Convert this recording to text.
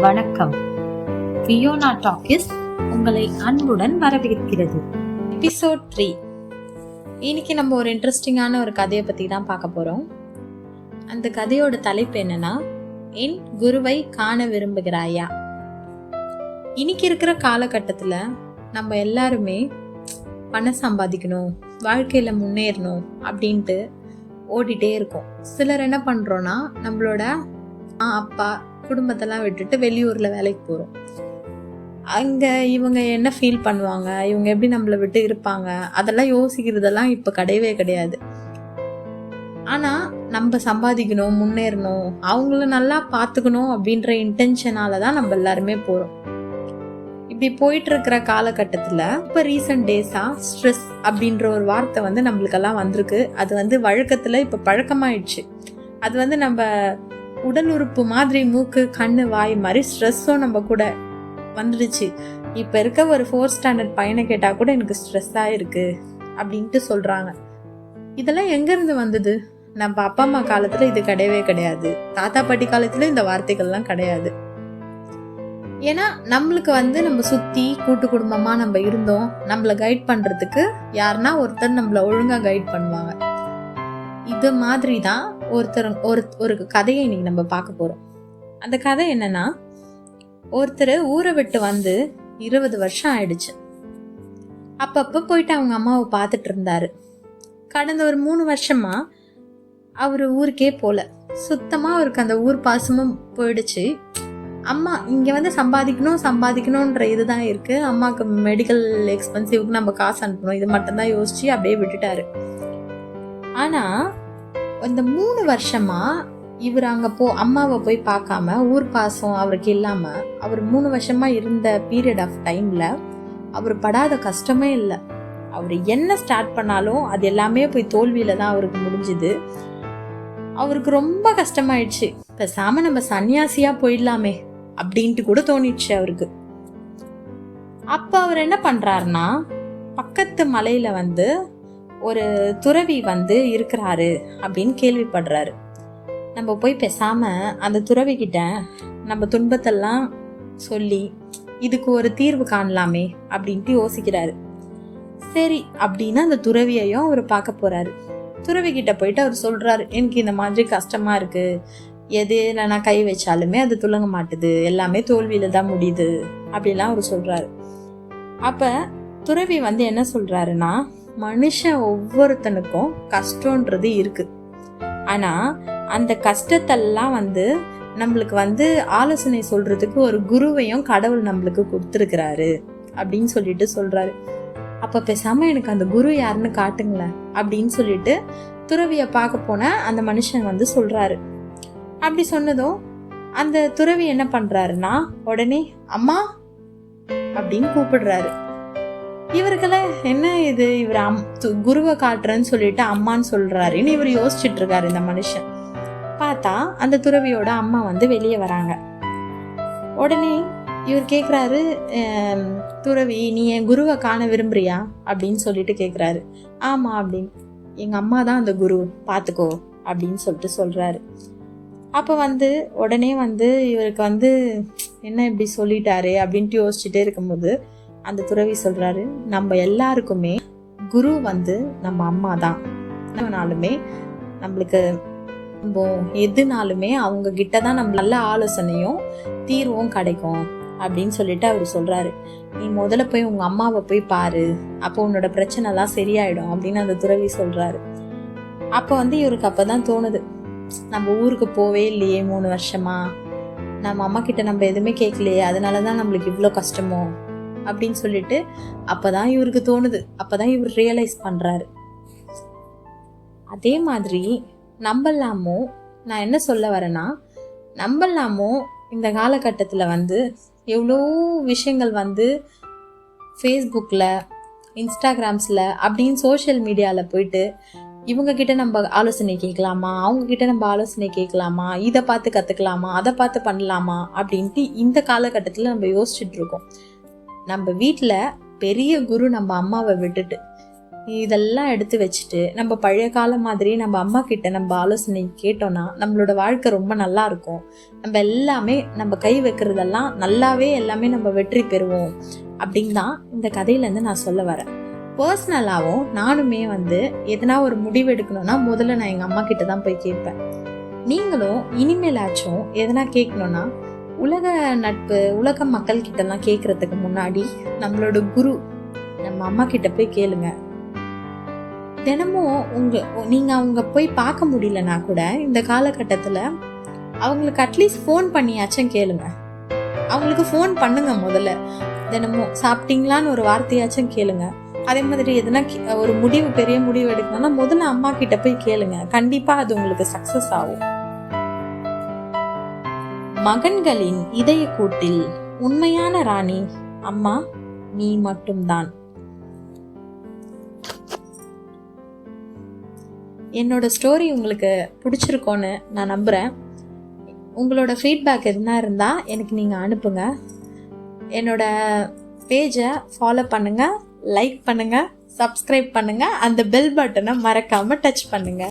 வணக்கம். Fiona talkies உங்களை அன்புடன் வரவேற்கிறது. எபிசோட் த்ரீ இன்னைக்கு நம்ம ஒரு இன்ட்ரெஸ்டிங்கான ஒரு கதையை பற்றி தான் பார்க்க போகிறோம் அந்த கதையோட தலைப்பு என்னன்னா என் குருவை காண விரும்புகிறாயா? இன்னைக்கு இருக்கிற காலகட்டத்தில் நம்ம எல்லாருமே பணம் சம்பாதிக்கணும் வாழ்க்கையில் முன்னேறணும் அப்படின்ட்டு ஓடிட்டே இருக்கோம். சிலர் என்ன பண்ணுறோன்னா நம்மளோட அப்பா குடும்பத்தெல்லாம் விட்டுட்டு வெளியூரில் வேலைக்கு போகிறோம் அங்கே இவங்க என்ன ஃபீல் பண்ணுவாங்க? இவங்க எப்படி நம்மளை விட்டு இருப்பாங்க? அதெல்லாம் யோசிக்கிறதெல்லாம் இப்போ கிடையவே கிடையாது. ஆனால் நம்ம சம்பாதிக்கணும் முன்னேறணும் அவங்கள நல்லா பார்த்துக்கணும் அப்படின்ற இன்டென்ஷனால தான் நம்ம எல்லாருமே போகிறோம் இப்படி போயிட்டு இருக்கிற காலகட்டத்தில் இப்போ ரீசெண்ட் டேஸாக ஸ்ட்ரெஸ் அப்படின்ற ஒரு வார்த்தை வந்து நம்மளுக்கெல்லாம் வந்திருக்கு. அது வந்து வழக்கத்தில் இப்போ பழக்கமாயிடுச்சு. அது வந்து நம்ம உடல் உறுப்பு மாதிரி மூக்கு கண்ணு வாய் மாதிரி ஸ்ட்ரெஸ்ஸும் நம்ம கூட வந்துடுச்சு இப்போ இருக்க ஒரு ஃபோர்த் ஸ்டாண்டர்ட் பையனை கேட்டால் கூட எனக்கு ஸ்ட்ரெஸ்ஸாக இருக்குது அப்படின்ட்டு சொல்கிறாங்க இதெல்லாம் எங்கேருந்து வந்தது? நம்ம அப்பா அம்மா காலத்தில் இது கிடையவே கிடையாது. தாத்தா பாட்டி காலத்தில் இந்த வார்த்தைகள்லாம் கிடையாது. ஏன்னா நம்மளுக்கு வந்து நம்ம சுற்றி கூட்டு குடும்பமாக நம்ம இருந்தோம். நம்மளை கைட் பண்ணுறதுக்கு யாருன்னா ஒருத்தர் நம்மளை ஒழுங்காக கைட் பண்ணுவாங்க. இது மாதிரி தான் ஒருத்தர் ஒரு ஒரு கதையை இன்னைக்கு நம்ம பார்க்க போகிறோம் அந்த கதை என்னன்னா ஒருத்தர் ஊரை விட்டு வந்து இருபது வருஷம் ஆயிடுச்சு. அப்பப்போ போயிட்டு அவங்க அம்மாவை பார்த்துட்டு இருந்தாரு. கடந்த ஒரு மூணு வருஷமா அவர் ஊருக்கே போல. சுத்தமாக அவருக்கு அந்த ஊர் பாசமும் போயிடுச்சு. அம்மா இங்கே வந்து சம்பாதிக்கணும் சம்பாதிக்கணும்ன்ற இதுதான் இருக்கு. அம்மாவுக்கு மெடிக்கல் எக்ஸ்பென்சிவ்க்கு நம்ம காசு அனுப்பணும். இது மட்டும்தான் யோசிச்சு அப்படியே விட்டுட்டாரு. ஆனால் இந்த மூணு வருஷமா இவர் அங்கே போ அம்மாவை போய் பார்க்காம ஊர் பாசம் அவருக்கு இல்லாமல் அவர் மூணு வருஷமா இருந்த பீரியட் ஆஃப் டைமில் அவர் படாத கஷ்டமே இல்லை. அவர் என்ன ஸ்டார்ட் பண்ணாலும் அது எல்லாமே போய் தோல்வியில் தான் அவருக்கு முடிஞ்சுது. அவருக்கு ரொம்ப கஷ்டமாயிடுச்சு. பேசாம நம்ம சன்னியாசியாக போயிடலாமே அப்படின்ட்டு கூட தோணிடுச்சு அவருக்கு. அப்போ அவர் என்ன பண்ணுறாருன்னா பக்கத்து மலையில் வந்து ஒரு துறவி வந்து இருக்கிறாரு அப்படின்னு கேள்விப்படுறாரு. நம்ம போய் பேசாம அந்த துறவி கிட்ட நம்ம துன்பத்தெல்லாம் சொல்லி இதுக்கு ஒரு தீர்வு காணலாமே அப்படின்ட்டு யோசிக்கிறாரு. சரி அப்படின்னு அந்த துறவியையும் அவர் பார்க்க போறாரு. துறவி கிட்ட போயிட்டு அவர் சொல்றாரு எனக்கு இந்த மாதிரி கஷ்டமா இருக்கு. எது நான் கை வச்சாலுமே அது துலங்க மாட்டுது. எல்லாமே தோல்வியில தான் முடியுது. அப்படிலாம் அவர் சொல்றாரு. அப்ப துறவி வந்து என்ன சொல்றாருன்னா மனுஷன் ஒவ்வொருத்தனுக்கும் கஷ்டன்றது இருக்குது ஆனால் அந்த கஷ்டத்தெல்லாம் வந்து நம்மளுக்கு வந்து ஆலோசனை சொல்கிறதுக்கு ஒரு குருவையும் கடவுள் நம்மளுக்கு கொடுத்துருக்கிறாரு அப்படின்னு சொல்லிட்டு சொல்கிறாரு அப்போ பேசாமல் எனக்கு அந்த குரு யாருன்னு காட்டுங்களேன் அப்படின்னு சொல்லிட்டு துறவியை பார்க்க போன அந்த மனுஷன் வந்து சொல்கிறாரு அப்படி சொன்னதும் அந்த துறவி என்ன பண்ணுறாருன்னா உடனே அம்மா அப்படின்னு கூப்பிடுறாரு. இவருக்கெல்லாம் என்ன இது? இவர் அம் து- குருவை காட்டுறேன்னு சொல்லிட்டு அம்மான்னு சொல்றாருன்னு இவர் யோசிச்சுட்டு இருக்காரு இந்த மனுஷன். பார்த்தா அந்த துறவியோட அம்மா வந்து வெளியே வராங்க. உடனே இவர் கேட்குறாரு துறவி நீ என் குருவை காண விரும்புறியா? அப்படின்னு சொல்லிட்டு கேட்குறாரு ஆமாம் அப்படின்னு. எங்கள் அம்மா தான் அந்த குரு பார்த்துக்கோ அப்படின்னு சொல்லிட்டு சொல்கிறாரு அப்போ வந்து உடனே வந்து இவருக்கு வந்து என்ன இப்படி சொல்லிட்டாரு? அப்படின்ட்டு யோசிச்சுட்டே இருக்கும்போது அந்த துறவி சொல்கிறாரு நம்ம எல்லாருக்குமே குரு வந்து நம்ம அம்மா தான். எதுனாலுமே நம்மளுக்கு நம்ம எதுனாலுமே அவங்க கிட்ட தான் நம்ம நல்ல ஆலோசனையும் தீர்வும் கிடைக்கும் அப்படின்னு சொல்லிட்டு அவர் சொல்றாரு. நீ முதல்ல போய் உங்க அம்மாவை போய் பாரு. அப்போ உன்னோட பிரச்சனை எல்லாம் சரியாயிடும் அப்படின்னு அந்த துறவி சொல்றாரு. அப்போ வந்து இவருக்கு அப்பதான் தோணுது நம்ம ஊருக்கு போவே இல்லையே மூணு வருஷமா? நம்ம அம்மா கிட்ட நம்ம எதுவுமே கேட்கலையே. அதனாலதான் நம்மளுக்கு இவ்வளோ கஷ்டமோ? அப்படின்னு சொல்லிட்டு அப்பதான் இவருக்கு தோணுது. அப்பதான் இவர் ரியலைஸ் பண்றாரு. அதே மாதிரி நம்பலாமோ நான் என்ன சொல்ல வரேன்னா நம்பலாமோ இந்த காலகட்டத்தில் வந்து எவ்வளோ விஷயங்கள் வந்து ஃபேஸ்புக்கில் இன்ஸ்டாகிராம்ஸில் அப்படின்னு சோஷியல் மீடியாவில் போயிட்டு இவங்கக்கிட்ட நம்ம ஆலோசனை கேட்கலாமா? அவங்கக்கிட்ட நம்ம ஆலோசனை கேட்கலாமா? இதை பார்த்து கற்றுக்கலாமா அதை பார்த்து பண்ணலாமா? அப்படின்ட்டு இந்த காலகட்டத்தில் நம்ம யோசிச்சுட்டு இருக்கோம். நம்ம வீட்டில் பெரிய குரு நம்ம அம்மாவை விட்டுட்டு இதெல்லாம் எடுத்து வச்சுட்டு நம்ம பழைய காலம் மாதிரி நம்ம அம்மா கிட்ட நம்ம ஆலோசனை கேட்டோம்னா நம்மளோட வாழ்க்கை ரொம்ப நல்லா இருக்கும். நம்ம எல்லாமே நம்ம கை வைக்கிறதெல்லாம் நல்லாவே எல்லாமே நம்ம வெற்றி பெறுவோம் அப்படின்னு தான் இந்த கதையிலேருந்து நான் சொல்ல வரேன். பர்சனலாகவும் நானுமே வந்து எதனா ஒரு முடிவு எடுக்கணும்னா முதல்ல நான் எங்கள் அம்மா கிட்ட தான் போய் கேட்பேன். நீங்களும் இனிமேலாச்சும் எதனா கேட்கணும்னா உலக நட்பு உலக மக்கள் கிட்டலாம் கேட்கறதுக்கு முன்னாடி நம்மளோட குரு நம்ம அம்மா கிட்ட போய் கேளுங்க. தினமும் உங்க நீங்க அவங்க போய் பார்க்க முடியலனா கூட இந்த காலகட்டத்தில் அவங்களுக்கு அட்லீஸ்ட் ஃபோன் பண்ணியாச்சும் கேளுங்க. அவங்களுக்கு ஃபோன் பண்ணுங்க முதல்ல. தினமும் சாப்பிட்டீங்களான்னு ஒரு வார்த்தையாச்சும் கேளுங்க. அதே மாதிரி எதுனா கே- ஒரு முடிவு பெரிய முடிவு எடுக்கணும்னா முதல்ல அம்மா கிட்ட போய் கேளுங்க. கண்டிப்பா அது உங்களுக்கு சக்சஸ் ஆகும். மகன்களின் இதய கூட்டில் உண்மையான ராணி அம்மா நீ மட்டும்தான். என்னோட ஸ்டோரி உங்களுக்கு பிடிச்சிருக்கோன்னு நான் நம்புகிறேன் உங்களோட ஃபீட்பேக் எதுனா இருந்தால் எனக்கு நீங்கள் அனுப்புங்க. என்னோட பேஜை ஃபாலோ பண்ணுங்கள் லைக் பண்ணுங்கள் சப்ஸ்கிரைப் பண்ணுங்கள் அந்த பெல் பட்டனை மறக்காமல் டச் பண்ணுங்கள்